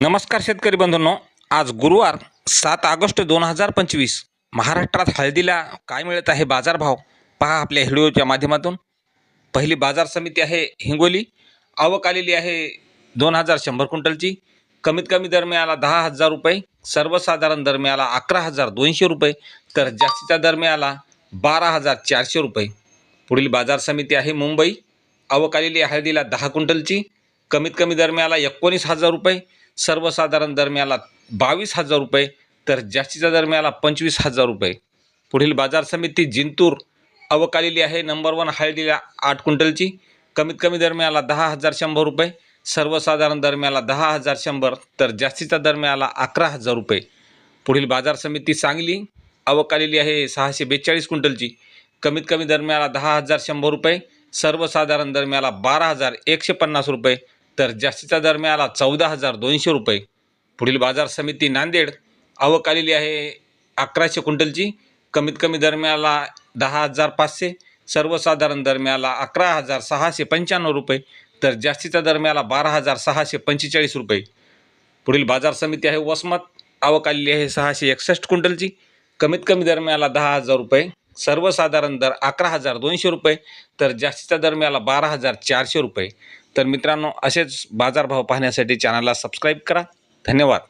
नमस्कार शेतकरी बंधूंनो. आज गुरुवार सात ऑगस्ट दोन हजार पंचवीस. महाराष्ट्रात हळदीला काय मिळत आहे बाजारभाव? पहा आपल्या व्हिडिओच्या माध्यमातून. पहिली बाजार समिती आहे हिंगोली. आवक आलेली आहे दोन हजार शंभर क्विंटलची. कमीत कमी दर मिळाला दहा हजार रुपये सर्वसाधारण दर मिळाला अकरा हजार दोनशे रुपये तर जास्तीचा दर मिळाला बारा हजार चारशे रुपये. पुढील बाजार समिती आहे मुंबई. आवक आलेली हळदीला दहा क्विंटलची. कमीत कमी दरम्याला एकोणीस हजार रुपये सर्वसाधारण दरम्याला बावीस हजार रुपये तर जास्तीच्या दरम्याला पंचवीस हजार रुपये. पुढील बाजार समिती जिंतूर अवकालेली आहे. नंबर वन हळदीला आठ क्विंटलची. कमीत कमी दरम्याला दहा हजार शंभर रुपये सर्वसाधारण दरम्याला दहा हजार शंभर तर जास्तीचा दरम्याला अकरा हजार रुपये. पुढील बाजार समिती सांगली अवकालेली आहे. सहाशे बेचाळीस क्विंटलची. कमीत कमी दरम्याला दहा हजार शंभर रुपये सर्वसाधारण दरम्याला बारा हजार एकशे पन्नास रुपये तर जास्तीचा दर मिळाला चौदा हजार दोनशे रुपये. पुढील बाजार समिती नांदेड आवक आलेली आहे अकराशे क्विंटलची. कमीत कमी दर मिळाला दहा हजार पाचशे. सर्वसाधारण दर मिळाला अकरा हजार सहाशे पंच्याण्णव रुपये. तर जास्तीचा दर मिळाला बारा हजार सहाशे पंचेचाळीस रुपये. पुढील बाजार समिती आहे वसमत. आवक आलेली आहे सहाशे एकसष्ट क्विंटलची. कमीत कमी दर मिळाला दहा हजार रुपये. सर्वसाधारण दर अकरा हजार दोनशे रुपये तर जास्तीचा दर मिळाला बारा हजार चारशे रुपये. तर मित्रांनो असेच बाजारभाव पाहण्यासाठी चॅनलला सबस्क्राईब करा. धन्यवाद.